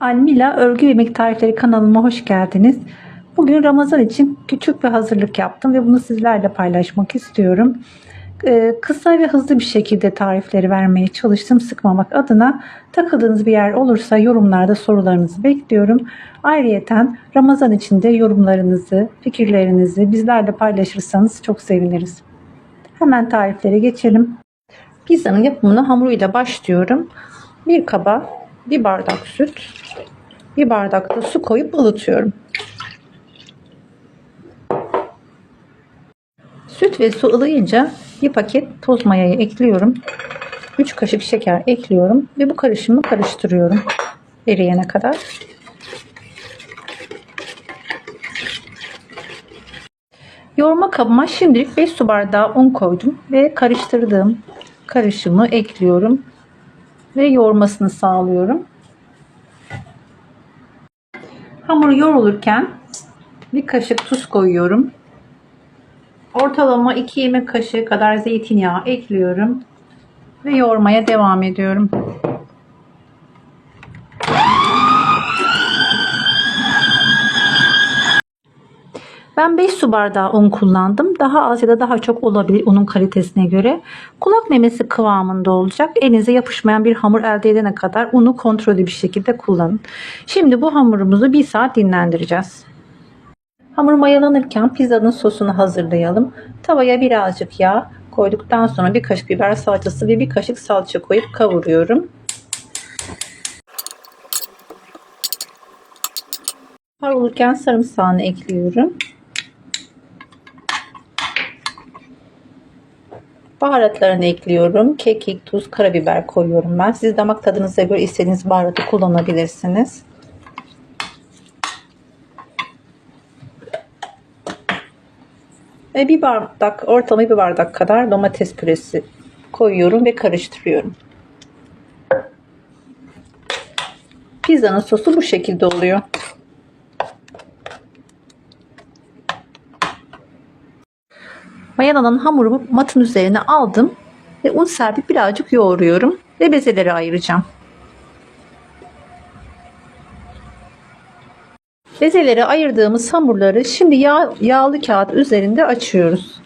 Almila Örgü ve Yemek Tarifleri kanalıma hoş geldiniz. Bugün Ramazan için küçük bir hazırlık yaptım ve bunu sizlerle paylaşmak istiyorum. Ee, kısa ve hızlı bir şekilde tarifleri vermeye çalıştım sıkmamak adına. Takıldığınız bir yer olursa yorumlarda sorularınızı bekliyorum. Ayrıyeten Ramazan için de yorumlarınızı, fikirlerinizi bizlerle paylaşırsanız çok seviniriz. Hemen tariflere geçelim. Pizzanın yapımına hamuruyla başlıyorum. Bir kaba bir bardak süt, bir bardak da su koyup ılıtıyorum. Süt ve su ılıyınca bir paket toz mayayı ekliyorum. 3 kaşık şeker ekliyorum ve bu karışımı karıştırıyorum eriyene kadar. Yoğurma kabıma şimdilik 5 su bardağı un koydum ve karıştırdığım karışımı ekliyorum ve yoğurmasını sağlıyorum. Hamur yoğrulurken bir kaşık tuz koyuyorum. Ortalama 2 yemek kaşığı kadar zeytinyağı ekliyorum ve yoğurmaya devam ediyorum. Ben 5 su bardağı un kullandım. Daha az ya da daha çok olabilir unun kalitesine göre. Kulak memesi kıvamında olacak. Elinize yapışmayan bir hamur elde edene kadar unu kontrollü bir şekilde kullanın. Şimdi bu hamurumuzu 1 saat dinlendireceğiz. Hamur mayalanırken pizzanın sosunu hazırlayalım. Tavaya birazcık yağ koyduktan sonra bir kaşık biber salçası ve bir kaşık salça koyup kavuruyorum. Kavrulurken sarımsağını ekliyorum. Baharatlarını ekliyorum. Kekik, tuz, karabiber koyuyorum ben. Siz damak tadınıza göre istediğiniz baharatı kullanabilirsiniz. Ve bir bardak, ortalama bir bardak kadar domates püresi koyuyorum ve karıştırıyorum. Pizzanın sosu bu şekilde oluyor. Mayalanan hamurumu matın üzerine aldım ve un serpip birazcık yoğuruyorum ve bezeleri ayıracağım. Bezeleri ayırdığımız hamurları şimdi yağ, yağlı kağıt üzerinde açıyoruz.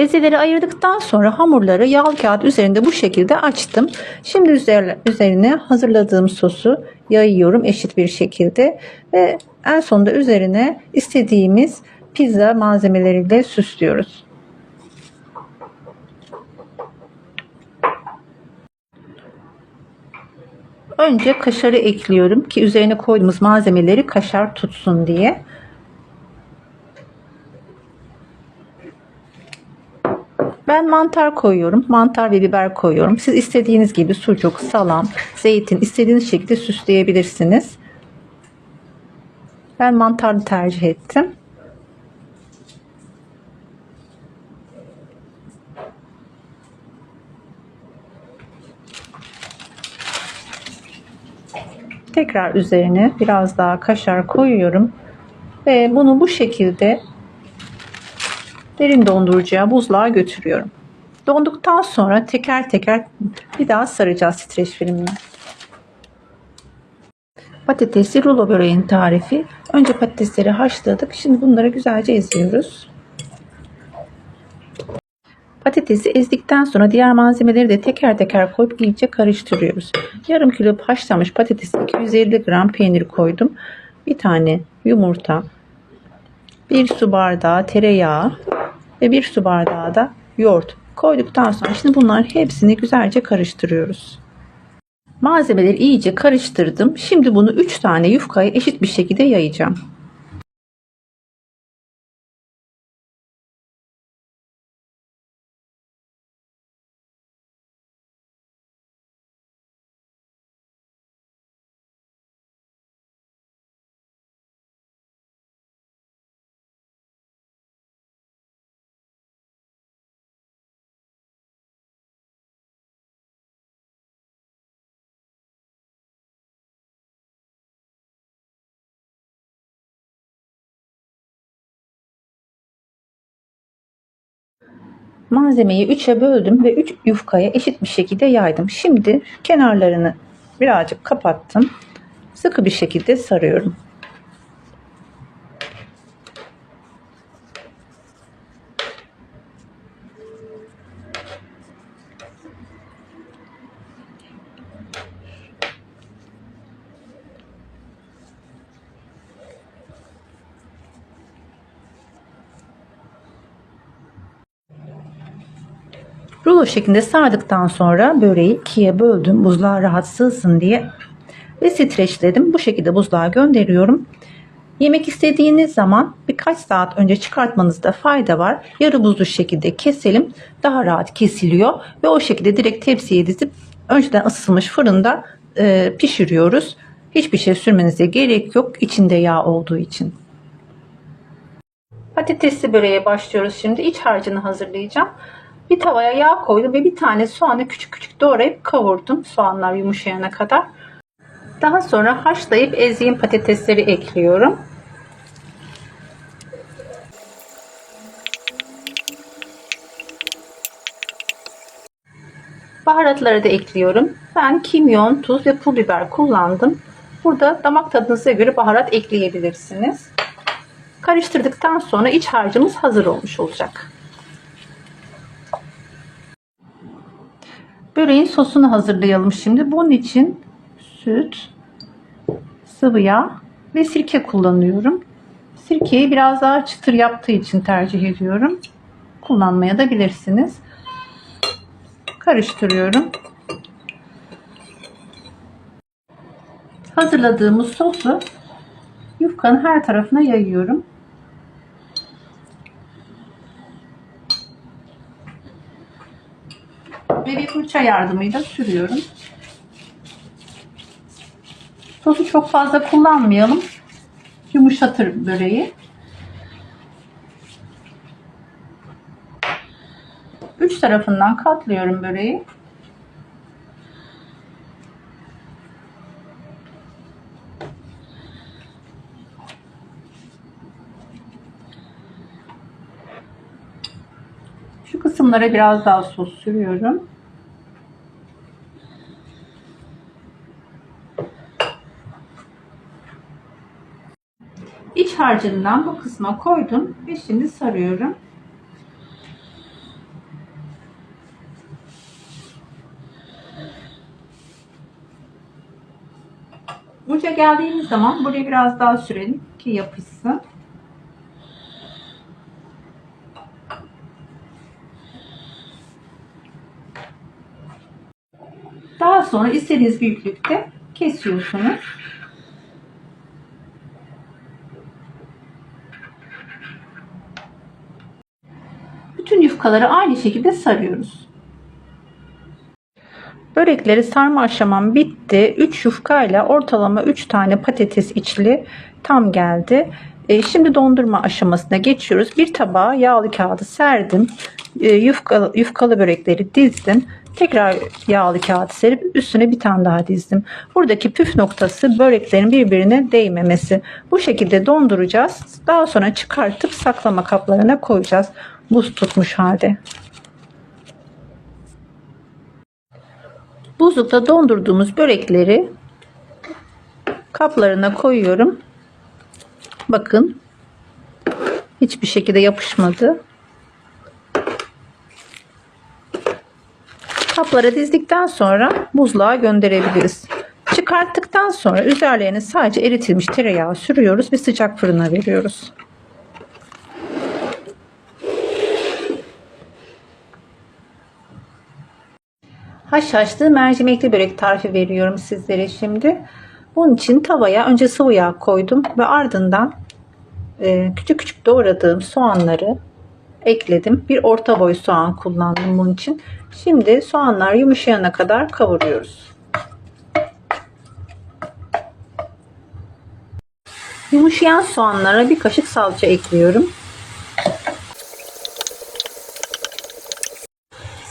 Bezeleri ayırdıktan sonra hamurları yağlı kağıt üzerinde bu şekilde açtım. Şimdi üzerine hazırladığım sosu yayıyorum eşit bir şekilde ve en sonunda üzerine istediğimiz pizza malzemeleriyle süslüyoruz. Önce kaşarı ekliyorum ki üzerine koyduğumuz malzemeleri kaşar tutsun diye. Ben mantar koyuyorum. Mantar ve biber koyuyorum. Siz istediğiniz gibi sucuk, salam, zeytin istediğiniz şekilde süsleyebilirsiniz. Ben mantarlı tercih ettim. Tekrar üzerine biraz daha kaşar koyuyorum. Ve bunu bu şekilde derin dondurucuya buzluğa götürüyorum. Donduktan sonra teker teker bir daha saracağız streç filmle. Patatesli rulo böreğin tarifi. Önce patatesleri haşladık. Şimdi bunları güzelce eziyoruz. Patatesi ezdikten sonra diğer malzemeleri de teker teker koyup iyice karıştırıyoruz. Yarım kilo haşlanmış patates 250 gram peynir koydum. Bir tane yumurta, bir su bardağı tereyağı ve bir su bardağı da yoğurt koyduktan sonra şimdi bunların hepsini güzelce karıştırıyoruz. Malzemeleri iyice karıştırdım. Şimdi bunu 3 tane yufkayı eşit bir şekilde yayacağım. Malzemeyi 3'e böldüm ve 3 yufkaya eşit bir şekilde yaydım. Şimdi kenarlarını birazcık kapattım. Sıkı bir şekilde sarıyorum. Rulo şeklinde sardıktan sonra böreği ikiye böldüm buzluğa rahat sığsın diye ve streçledim. Bu şekilde buzluğa gönderiyorum. Yemek istediğiniz zaman birkaç saat önce çıkartmanızda fayda var. Yarı buzlu şekilde keselim. Daha rahat kesiliyor ve o şekilde direkt tepsiye dizip önceden ısıtılmış fırında e, pişiriyoruz. Hiçbir şey sürmenize gerek yok içinde yağ olduğu için. Patatesli böreğe başlıyoruz şimdi. İç harcını hazırlayacağım. Bir tavaya yağ koydum ve bir tane soğanı küçük küçük doğrayıp kavurdum. Soğanlar yumuşayana kadar. Daha sonra haşlayıp ezdiğim patatesleri ekliyorum. Baharatları da ekliyorum. Ben kimyon, tuz ve pul biber kullandım. Burada damak tadınıza göre baharat ekleyebilirsiniz. Karıştırdıktan sonra iç harcımız hazır olmuş olacak. Böreğin sosunu hazırlayalım şimdi. Bunun için süt, sıvı yağ ve sirke kullanıyorum. Sirkeyi biraz daha çıtır yaptığı için tercih ediyorum. Kullanmaya da bilirsiniz. Karıştırıyorum. Hazırladığımız sosu yufkanın her tarafına yayıyorum. Ve bir fırça yardımıyla sürüyorum. Sosu çok fazla kullanmayalım. Yumuşatır böreği. Üç tarafından katlıyorum böreği. Şu kısımlara biraz daha sos sürüyorum. İç harcından bu kısma koydum ve şimdi sarıyorum. Uca geldiğimiz zaman buraya biraz daha sürelim ki yapışsın. Daha sonra istediğiniz büyüklükte kesiyorsunuz. Bütün yufkaları aynı şekilde sarıyoruz. Börekleri sarma aşamam bitti. 3 yufkayla ortalama 3 tane patates içli tam geldi. E, şimdi dondurma aşamasına geçiyoruz. Bir tabağa yağlı kağıdı serdim. E, yufkalı, yufkalı börekleri dizdim. Tekrar yağlı kağıt serip üstüne bir tane daha dizdim. Buradaki püf noktası böreklerin birbirine değmemesi. Bu şekilde donduracağız. Daha sonra çıkartıp saklama kaplarına koyacağız. Buz tutmuş halde. Buzlukta dondurduğumuz börekleri kaplarına koyuyorum. Bakın hiçbir şekilde yapışmadı. Kaplara dizdikten sonra buzluğa gönderebiliriz. Çıkarttıktan sonra üzerlerine sadece eritilmiş tereyağı sürüyoruz ve sıcak fırına veriyoruz. Haşhaşlı mercimekli börek tarifi veriyorum sizlere şimdi. Bunun için tavaya önce sıvı yağ koydum ve ardından e, küçük küçük doğradığım soğanları ekledim. Bir orta boy soğan kullandım bunun için. Şimdi soğanlar yumuşayana kadar kavuruyoruz. Yumuşayan soğanlara bir kaşık salça ekliyorum.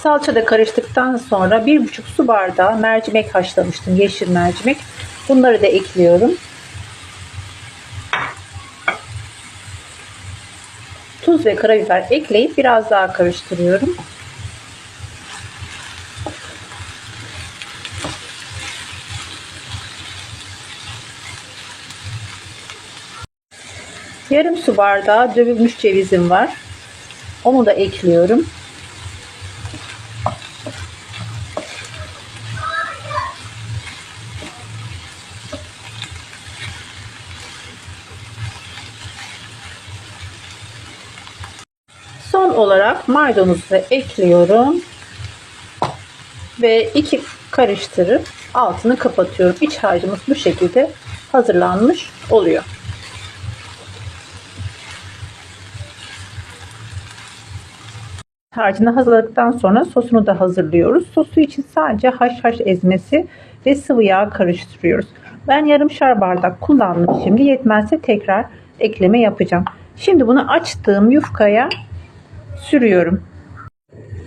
Salça da karıştıktan sonra bir buçuk su bardağı mercimek haşlamıştım. Yeşil mercimek. Bunları da ekliyorum. tuz ve karabiber ekleyip biraz daha karıştırıyorum. Yarım su bardağı dövülmüş cevizim var. Onu da ekliyorum. Olarak maydanozu da ekliyorum. Ve iki karıştırıp altını kapatıyorum. İç harcımız bu şekilde hazırlanmış oluyor. Harcını hazırladıktan sonra sosunu da hazırlıyoruz. Sosu için sadece haşhaş ezmesi ve sıvı yağ karıştırıyoruz. Ben yarımşar bardak kullandım şimdi. Yetmezse tekrar ekleme yapacağım. Şimdi bunu açtığım yufkaya sürüyorum.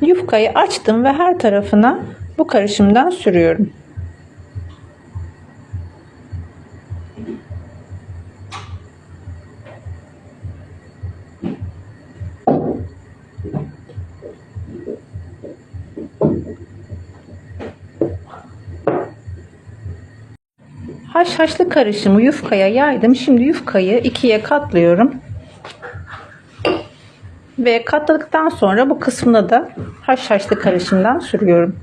Yufkayı açtım ve her tarafına bu karışımdan sürüyorum. Haşhaşlı karışımı yufkaya yaydım. Şimdi yufkayı ikiye katlıyorum. Ve katladıktan sonra bu kısmına da haşhaşlı karışımdan sürüyorum.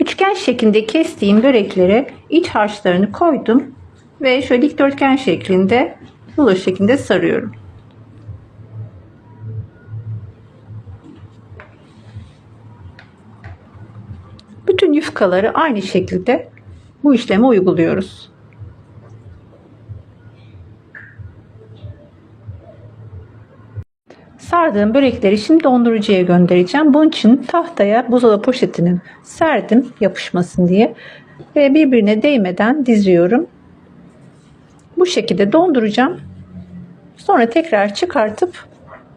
Üçgen şeklinde kestiğim börekleri iç harçlarını koydum ve şöyle dikdörtgen şeklinde rulo şeklinde sarıyorum. Bütün yufkaları aynı şekilde bu işlemi uyguluyoruz. Sardığım börekleri şimdi dondurucuya göndereceğim. Bunun için tahtaya buzdolabı poşetini serdim yapışmasın diye. Ve birbirine değmeden diziyorum. Bu şekilde donduracağım. Sonra tekrar çıkartıp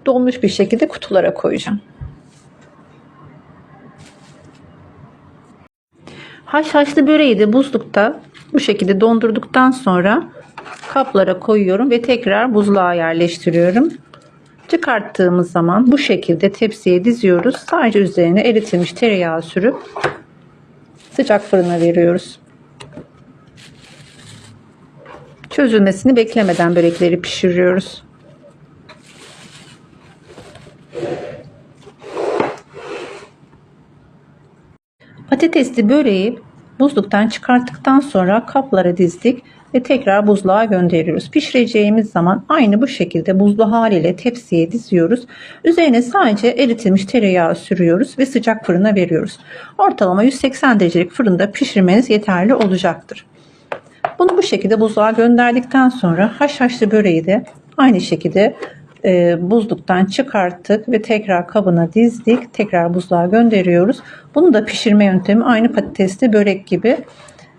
donmuş bir şekilde kutulara koyacağım. Haşhaşlı böreği de buzlukta bu şekilde dondurduktan sonra kaplara koyuyorum ve tekrar buzluğa yerleştiriyorum. Çıkarttığımız zaman bu şekilde tepsiye diziyoruz. Sadece üzerine eritilmiş tereyağı sürüp sıcak fırına veriyoruz. Çözülmesini beklemeden börekleri pişiriyoruz. Patatesli böreği buzluktan çıkarttıktan sonra kaplara dizdik ve tekrar buzluğa gönderiyoruz. Pişireceğimiz zaman aynı bu şekilde buzlu haliyle tepsiye diziyoruz. Üzerine sadece eritilmiş tereyağı sürüyoruz ve sıcak fırına veriyoruz. Ortalama 180 derecelik fırında pişirmeniz yeterli olacaktır. Bunu bu şekilde buzluğa gönderdikten sonra haşhaşlı böreği de aynı şekilde e, buzluktan çıkarttık ve tekrar kabına dizdik. Tekrar buzluğa gönderiyoruz. Bunu da pişirme yöntemi aynı patatesli börek gibi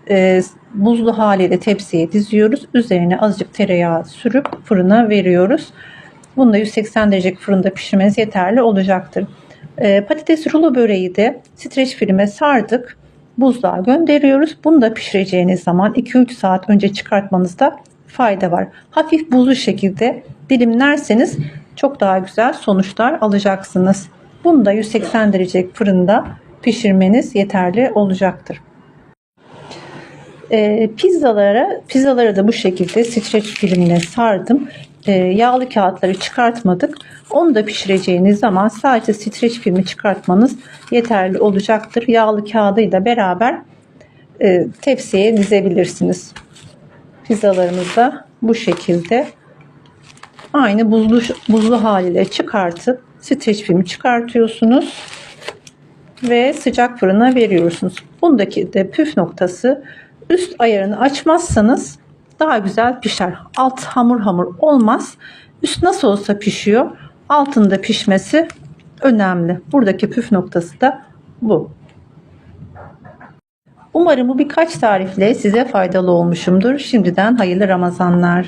e, buzlu haliyle tepsiye diziyoruz. Üzerine azıcık tereyağı sürüp fırına veriyoruz. Bunu da 180 derecelik fırında pişirmeniz yeterli olacaktır. E, patates rulo böreği de streç filme sardık. Buzluğa gönderiyoruz. Bunu da pişireceğiniz zaman 2-3 saat önce çıkartmanızda fayda var. Hafif buzlu şekilde dilimlerseniz çok daha güzel sonuçlar alacaksınız. Bunu da 180 derecelik fırında pişirmeniz yeterli olacaktır. E, pizzalara, pizzalara da bu şekilde streç filmle sardım. E, yağlı kağıtları çıkartmadık. Onu da pişireceğiniz zaman sadece streç filmi çıkartmanız yeterli olacaktır. Yağlı kağıdıyla beraber e, tepsiye dizebilirsiniz. Pizzalarımız da bu şekilde aynı buzlu, buzlu haliyle çıkartıp streç filmi çıkartıyorsunuz ve sıcak fırına veriyorsunuz. Bundaki de püf noktası üst ayarını açmazsanız daha güzel pişer. Alt hamur hamur olmaz. Üst nasıl olsa pişiyor. Altında pişmesi önemli. Buradaki püf noktası da bu. Umarım bu birkaç tarifle size faydalı olmuşumdur. Şimdiden hayırlı Ramazanlar.